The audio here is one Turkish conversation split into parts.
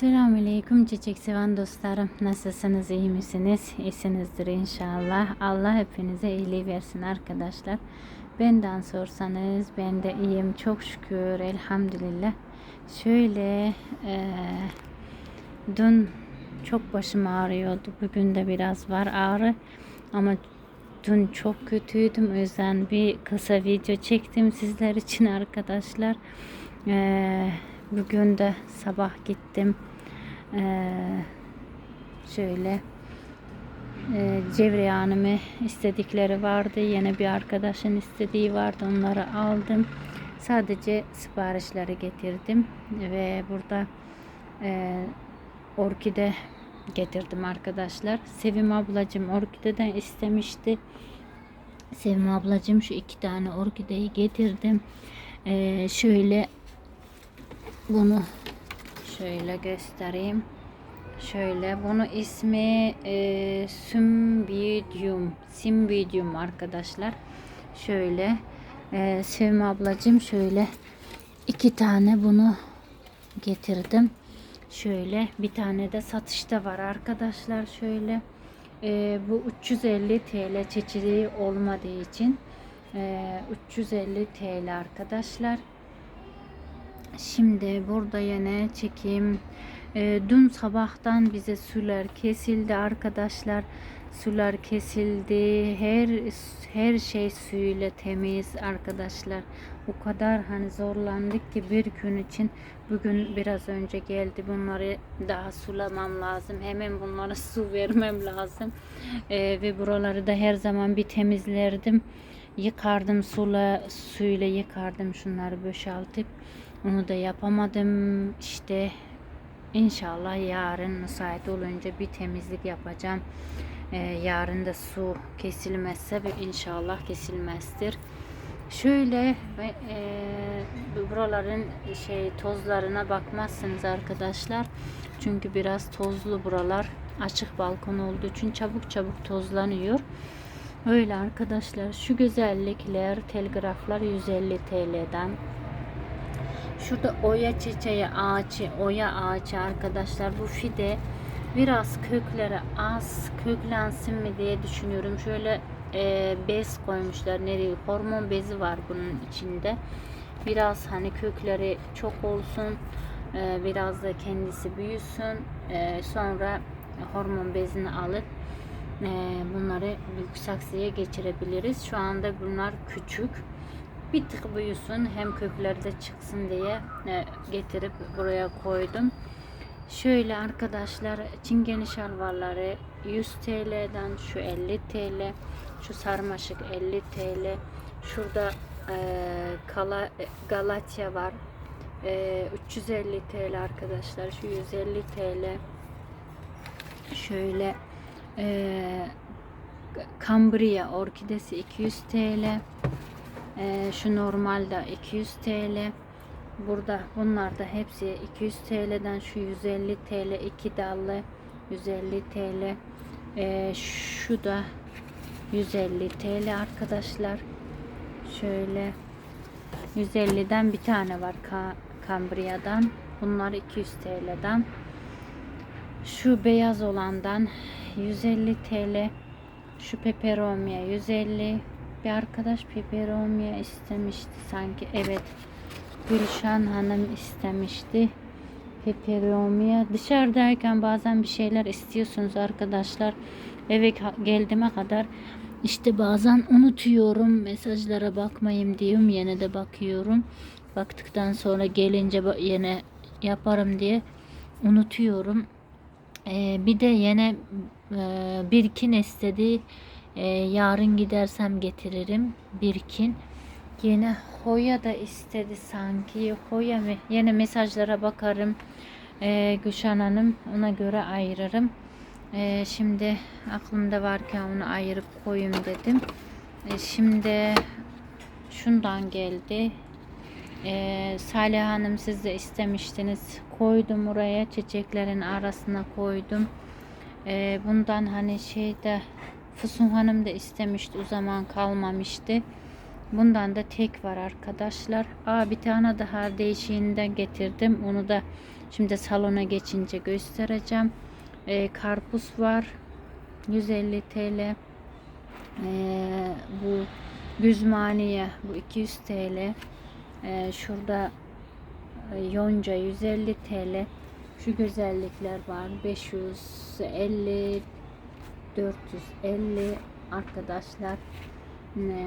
Selamünaleyküm çiçek seven dostlarım. Nasılsınız? iyi misiniz? İyisinizdir inşallah. Allah hepinize iyiliği versin arkadaşlar. Benden sorsanız ben de iyiyim. Çok şükür. Elhamdülillah. Şöyle eee dün çok başım ağrıyordu. Bugün de biraz var ağrı. Ama dün çok kötüydüm. O yüzden bir kısa video çektim sizler için arkadaşlar. Eee bugün de sabah gittim. Eee şöyle e, Cevriye istedikleri vardı. Yine bir arkadaşın istediği vardı. Onları aldım. Sadece siparişleri getirdim ve burada e, orkide getirdim arkadaşlar. Sevim ablacım orkideden istemişti. Sevim ablacım şu iki tane orkideyi getirdim. E, şöyle bunu şöyle göstereyim. Şöyle bunu ismi e, Symbidium. Symbidium arkadaşlar. Şöyle e, Sevim ablacığım şöyle iki tane bunu getirdim. Şöyle bir tane de satışta var arkadaşlar. Şöyle e, bu 350 TL çeşidi olmadığı için e, 350 TL arkadaşlar. Şimdi burada yine çekeyim. E, dün sabahtan bize sular kesildi arkadaşlar. Sular kesildi. Her her şey suyla temiz arkadaşlar. O kadar hani zorlandık ki bir gün için bugün biraz önce geldi. Bunları daha sulamam lazım. Hemen bunlara su vermem lazım. E, ve buraları da her zaman bir temizlerdim. Yıkardım suyla suyla yıkardım şunları boşaltıp onu da yapamadım. İşte inşallah yarın müsait olunca bir temizlik yapacağım. Ee, yarın da su kesilmezse ve inşallah kesilmezdir. Şöyle ve e, buraların şey tozlarına bakmazsınız arkadaşlar. Çünkü biraz tozlu buralar. Açık balkon olduğu için çabuk çabuk tozlanıyor. Öyle arkadaşlar. Şu güzellikler, telgraflar 150 TL'den. Şurada oya çiçeği ağacı, oya ağacı arkadaşlar. Bu fide biraz kökleri az köklensin mi diye düşünüyorum. Şöyle e, bez koymuşlar. Nereye? Hormon bezi var bunun içinde. Biraz hani kökleri çok olsun. E, biraz da kendisi büyüsün. E, sonra hormon bezini alıp e, bunları büyük geçirebiliriz. Şu anda bunlar küçük bir tık büyüsün hem kökleri çıksın diye e, getirip buraya koydum. Şöyle arkadaşlar çingene şalvarları 100 TL'den şu 50 TL şu sarmaşık 50 TL şurada e, kala, e, Galatya var. E, 350 TL arkadaşlar şu 150 TL şöyle e, Cambria orkidesi 200 TL ee, şu normalde 200 TL. Burada bunlar da hepsi 200 TL'den şu 150 TL iki dallı 150 TL. Ee, şu da 150 TL arkadaşlar. Şöyle 150'den bir tane var Ka Kambriya'dan. Bunlar 200 TL'den. Şu beyaz olandan 150 TL. Şu peperomia 150 bir arkadaş peperomia istemişti sanki. Evet. Gülşen Hanım istemişti. Peperomia. Dışarıdayken bazen bir şeyler istiyorsunuz arkadaşlar. Eve geldiğime kadar işte bazen unutuyorum. Mesajlara bakmayayım diyorum. Yine de bakıyorum. Baktıktan sonra gelince yine yaparım diye unutuyorum. Ee, bir de yine e, birkin istedi. Ee, yarın gidersem getiririm. Birkin. Yine Hoya da istedi sanki. Hoya mı? Yine mesajlara bakarım. Ee, Gülşen Hanım ona göre ayırırım. Ee, şimdi aklımda varken onu ayırıp koyayım dedim. Ee, şimdi şundan geldi. Ee, Salih Hanım siz de istemiştiniz. Koydum oraya çiçeklerin arasına koydum. Ee, bundan hani şeyde Füsun Hanım da istemişti o zaman kalmamıştı. Bundan da tek var arkadaşlar. Aa bir tane daha değişiğinden getirdim. Onu da Şimdi salona geçince göstereceğim. Ee, karpuz var. 150 TL. Ee, bu güzmaniye bu 200 TL. Ee, şurada e, yonca 150 TL. Şu güzellikler var. 550 450 arkadaşlar. Ee,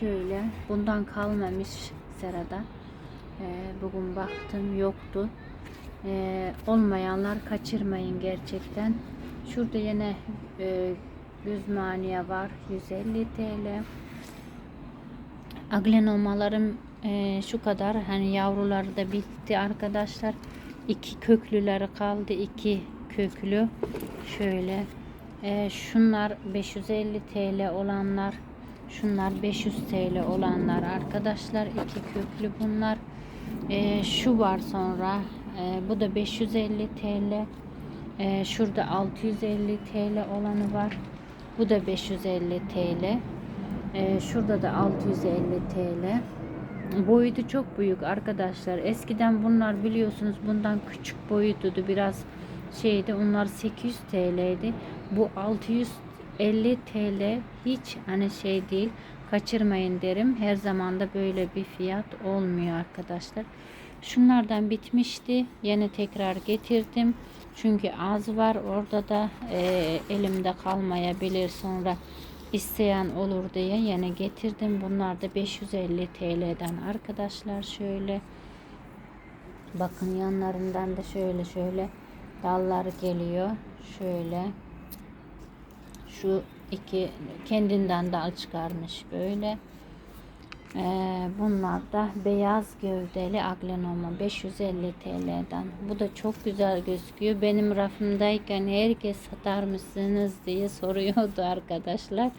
şöyle bundan kalmamış serada. Ee, bugün baktım yoktu. Ee, olmayanlar kaçırmayın gerçekten. Şurada yine e, güzmaniye var 150 TL. Aglenomalarım e, şu kadar hani yavruları da bitti arkadaşlar. İki köklüleri kaldı iki köklü. Şöyle e, şunlar 550 TL olanlar şunlar 500 TL olanlar arkadaşlar iki köklü bunlar. E, şu var sonra e, bu da 550 TL. E, şurada 650 TL olanı var. Bu da 550 TL. Ee, şurada da 650 TL. Boyutu çok büyük arkadaşlar. Eskiden bunlar biliyorsunuz bundan küçük boyutudu. Biraz şeydi. Onlar 800 TL'ydi. Bu 650 TL hiç hani şey değil. Kaçırmayın derim. Her zaman da böyle bir fiyat olmuyor arkadaşlar. Şunlardan bitmişti. Yine tekrar getirdim. Çünkü az var. Orada da e, elimde kalmayabilir sonra isteyen olur diye yine getirdim. Bunlar da 550 TL'den arkadaşlar şöyle. Bakın yanlarından da şöyle şöyle dallar geliyor. Şöyle. Şu iki kendinden dal çıkarmış böyle. Ee, bunlar da beyaz gövdeli aglenoma 550 TL'den. Bu da çok güzel gözüküyor. Benim rafımdayken herkes satar mısınız diye soruyordu arkadaşlar.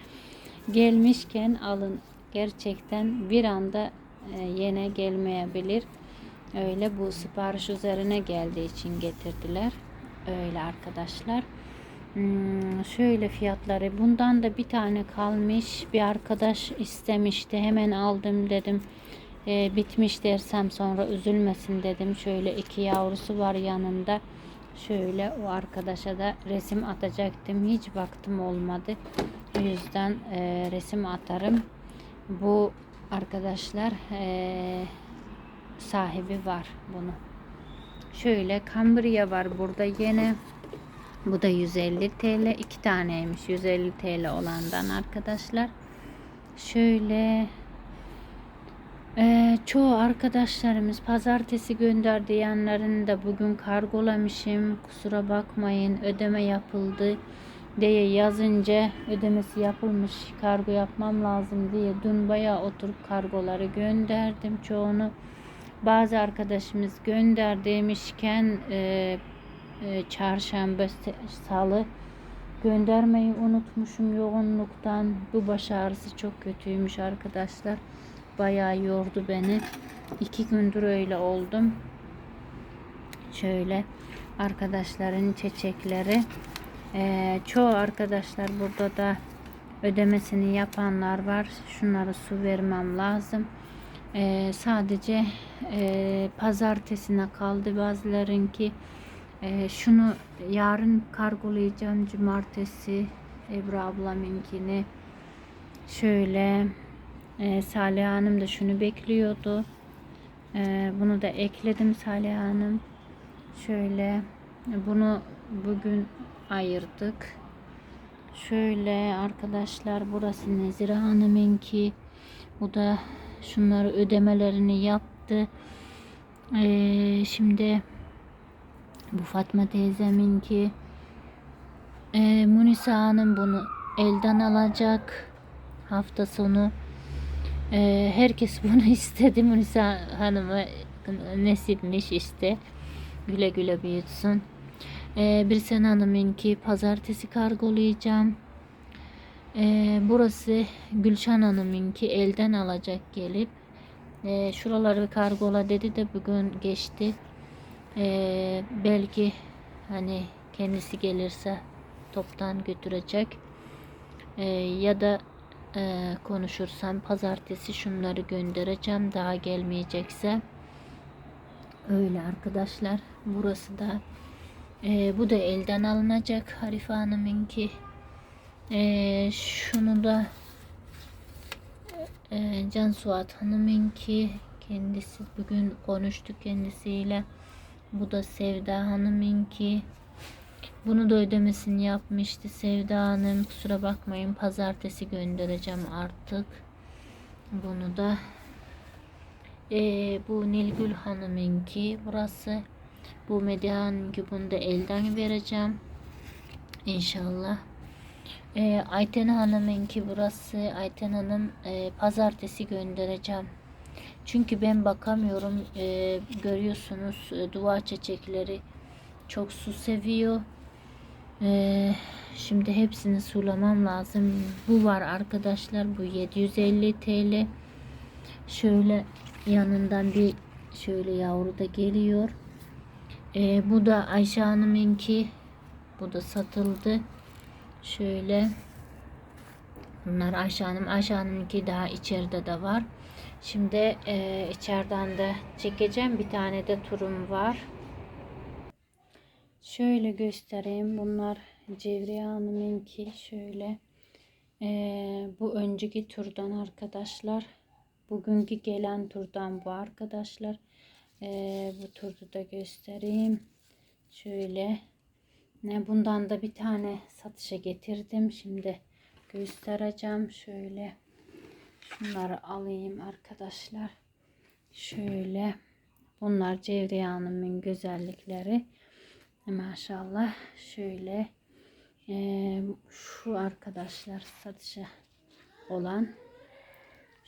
Gelmişken alın. Gerçekten bir anda e, yine gelmeyebilir. Öyle bu sipariş üzerine geldiği için getirdiler. Öyle arkadaşlar. Hmm, şöyle fiyatları. Bundan da bir tane kalmış. Bir arkadaş istemişti. Hemen aldım dedim. E, bitmiş dersem sonra üzülmesin dedim. Şöyle iki yavrusu var yanında. Şöyle o arkadaşa da resim atacaktım. Hiç baktım olmadı. O yüzden e, resim atarım. Bu arkadaşlar e, sahibi var bunu. Şöyle kambriya var burada yine bu da 150 TL. iki taneymiş. 150 TL olandan arkadaşlar. Şöyle ee, çoğu arkadaşlarımız pazartesi gönder diyenlerin de bugün kargolamışım. Kusura bakmayın ödeme yapıldı diye yazınca ödemesi yapılmış kargo yapmam lazım diye dün bayağı oturup kargoları gönderdim çoğunu. Bazı arkadaşımız gönder demişken e, e, çarşamba, salı göndermeyi unutmuşum yoğunluktan. Bu baş ağrısı çok kötüymüş arkadaşlar. Bayağı yordu beni. İki gündür öyle oldum. Şöyle arkadaşların çiçekleri. Ee, çoğu arkadaşlar burada da ödemesini yapanlar var. Şunları su vermem lazım. Ee, sadece e, pazartesine kaldı bazılarınki. Ee, şunu yarın kargolayacağım cumartesi Ebru ablamınkini. Şöyle e, Salih Hanım da şunu bekliyordu. E, bunu da ekledim Salih Hanım. Şöyle bunu bugün ayırdık. Şöyle arkadaşlar burası Nezire Hanım'ınki. Bu da şunları ödemelerini yaptı. Ee, şimdi bu Fatma teyzeminki. E, Munisa Hanım bunu elden alacak hafta sonu. E, herkes bunu istedi. Munisa Hanım'a nesipmiş işte. Güle güle büyütsün. E, Birsen Hanım'ınki pazartesi kargolayacağım. E, burası Gülşen Hanım'ınki elden alacak gelip. E, şuraları kargola dedi de bugün geçti. Ee, belki hani kendisi gelirse toptan götürecek ee, ya da e, konuşursam pazartesi şunları göndereceğim daha gelmeyecekse Öyle arkadaşlar. Burası da e, bu da elden alınacak Harife Hanım'ınki. E, şunu da e, Can Suat Hanım'ınki kendisi bugün konuştuk kendisiyle. Bu da Sevda Hanım'ınki. Bunu da ödemesini yapmıştı Sevda Hanım. Kusura bakmayın pazartesi göndereceğim artık. Bunu da ee, bu Nilgül Hanım'ınki burası. Bu Medihan'ınki bunu da elden vereceğim. İnşallah. Ee, Ayten Hanım'ınki burası. Ayten Hanım e, pazartesi göndereceğim. Çünkü ben bakamıyorum. Ee, görüyorsunuz e, dua çiçekleri çok su seviyor. Ee, şimdi hepsini sulamam lazım. Bu var arkadaşlar. Bu 750 TL. Şöyle yanından bir şöyle yavru da geliyor. Ee, bu da Ayşe Hanım'ınki. Bu da satıldı. Şöyle. Bunlar Ayşe Hanım. Ayşe Hanım'ınki daha içeride de var. Şimdi e, içeriden de çekeceğim. Bir tane de turum var. Şöyle göstereyim. Bunlar Cevriye Hanım'ınki. Şöyle. Ee, bu önceki turdan arkadaşlar. Bugünkü gelen turdan bu arkadaşlar. Ee, bu turdu da göstereyim. Şöyle. Ne bundan da bir tane satışa getirdim. Şimdi göstereceğim. Şöyle. Şunları alayım arkadaşlar. Şöyle. Bunlar Cevriye Hanım'ın güzellikleri. Maşallah. Şöyle. Ee, şu arkadaşlar satışa olan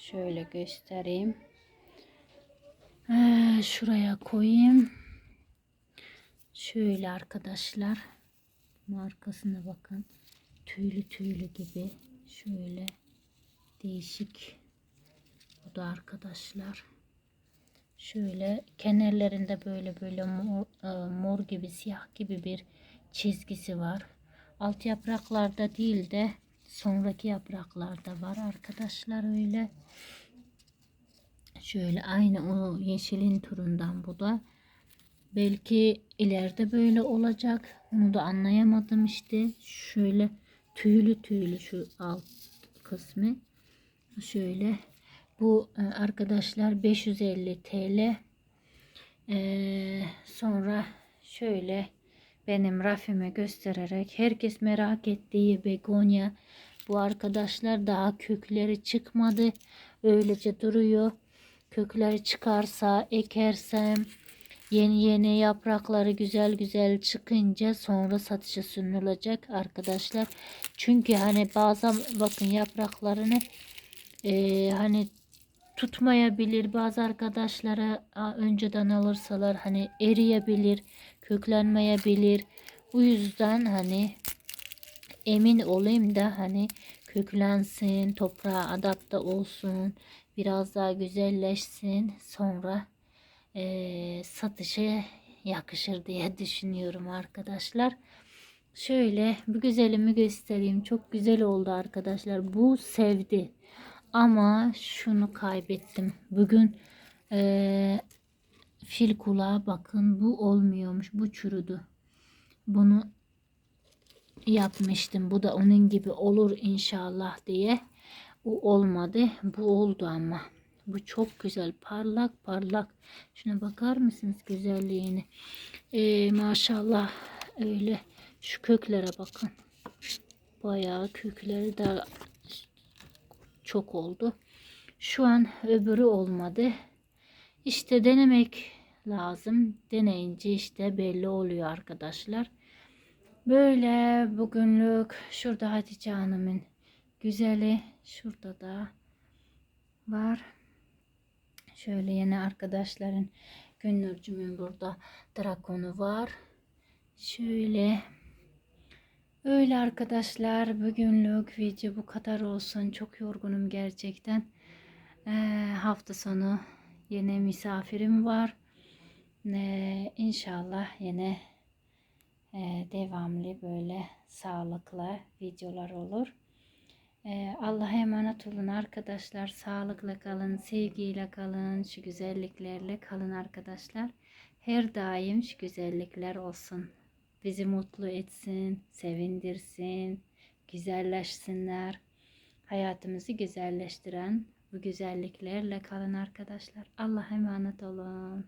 Şöyle göstereyim. Ee, şuraya koyayım. Şöyle arkadaşlar. Bunun arkasına bakın. Tüylü tüylü gibi. Şöyle değişik. Bu da arkadaşlar. Şöyle kenarlarında böyle böyle mor, e, mor gibi siyah gibi bir çizgisi var. Alt yapraklarda değil de sonraki yapraklarda var arkadaşlar öyle. Şöyle aynı o yeşilin turundan bu da. Belki ileride böyle olacak. Onu da anlayamadım işte. Şöyle tüylü tüylü şu alt kısmı. Şöyle bu e, arkadaşlar 550 TL. Ee, sonra şöyle benim rafimi göstererek herkes merak ettiği begonya. Bu arkadaşlar daha kökleri çıkmadı. Öylece duruyor. Kökleri çıkarsa ekersem yeni yeni yaprakları güzel güzel çıkınca sonra satışa sunulacak arkadaşlar. Çünkü hani bazen bakın yapraklarını e, hani tutmayabilir bazı arkadaşlara önceden alırsalar hani eriyebilir köklenmeyebilir. Bu yüzden hani emin olayım da hani köklensin, toprağa adapte olsun, biraz daha güzelleşsin. Sonra e, satışa yakışır diye düşünüyorum arkadaşlar. Şöyle bir güzelimi göstereyim. Çok güzel oldu arkadaşlar. Bu sevdi. Ama şunu kaybettim. Bugün e, fil kulağı bakın bu olmuyormuş. Bu çürüdü. Bunu yapmıştım. Bu da onun gibi olur inşallah diye. Bu olmadı. Bu oldu ama. Bu çok güzel. Parlak parlak. Şuna bakar mısınız güzelliğini? Ee, maşallah öyle. Şu köklere bakın. Bayağı kökleri de çok oldu. Şu an öbürü olmadı. İşte denemek lazım. Deneyince işte belli oluyor arkadaşlar. Böyle bugünlük şurada Hatice Hanım'ın güzeli şurada da var. Şöyle yine arkadaşların Gönlürcümün burada drakonu var. Şöyle öyle arkadaşlar bugünlük video bu kadar olsun. Çok yorgunum gerçekten. Ee, hafta sonu yine misafirim var. Ee, inşallah yine e, devamlı böyle sağlıklı videolar olur. Ee, Allah'a emanet olun arkadaşlar. Sağlıkla kalın, sevgiyle kalın, şu güzelliklerle kalın arkadaşlar. her daim şu güzellikler olsun. Bizi mutlu etsin, sevindirsin, güzelleşsinler. Hayatımızı güzelleştiren bu güzelliklerle kalın arkadaşlar. Allah'a emanet olun.